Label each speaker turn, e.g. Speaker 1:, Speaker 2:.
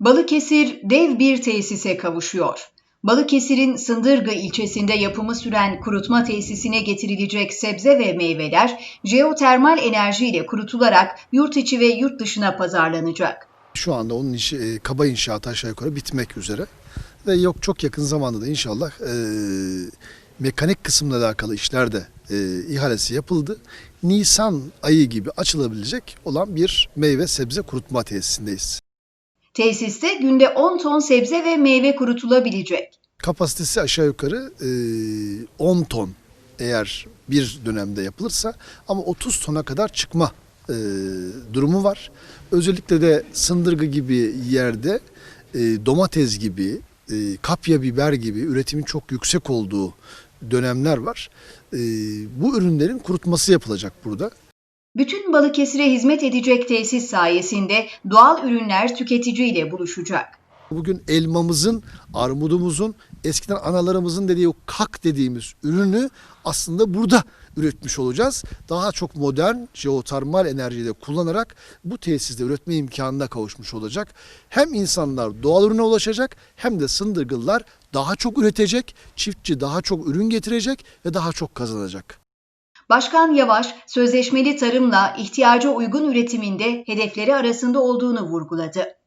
Speaker 1: Balıkesir dev bir tesise kavuşuyor. Balıkesir'in Sındırgı ilçesinde yapımı süren kurutma tesisine getirilecek sebze ve meyveler jeotermal enerjiyle kurutularak yurt içi ve yurt dışına pazarlanacak.
Speaker 2: Şu anda onun işi, e, kaba inşaatı aşağı yukarı bitmek üzere. Ve yok çok yakın zamanda da inşallah e, mekanik kısımla alakalı işler de e, ihalesi yapıldı. Nisan ayı gibi açılabilecek olan bir meyve sebze kurutma tesisindeyiz.
Speaker 1: Tesiste günde 10 ton sebze ve meyve kurutulabilecek.
Speaker 2: Kapasitesi aşağı yukarı e, 10 ton eğer bir dönemde yapılırsa ama 30 tona kadar çıkma e, durumu var. Özellikle de Sındırgı gibi yerde e, domates gibi, e, kapya biber gibi üretimin çok yüksek olduğu dönemler var. E, bu ürünlerin kurutması yapılacak burada.
Speaker 1: Bütün Balıkesir'e hizmet edecek tesis sayesinde doğal ürünler tüketiciyle buluşacak.
Speaker 2: Bugün elmamızın, armudumuzun, eskiden analarımızın dediği o kak dediğimiz ürünü aslında burada üretmiş olacağız. Daha çok modern jeotermal enerjiyi kullanarak bu tesiste üretme imkanına kavuşmuş olacak. Hem insanlar doğal ürüne ulaşacak hem de sındırgılılar daha çok üretecek, çiftçi daha çok ürün getirecek ve daha çok kazanacak.
Speaker 1: Başkan Yavaş, sözleşmeli tarımla ihtiyaca uygun üretiminde hedefleri arasında olduğunu vurguladı.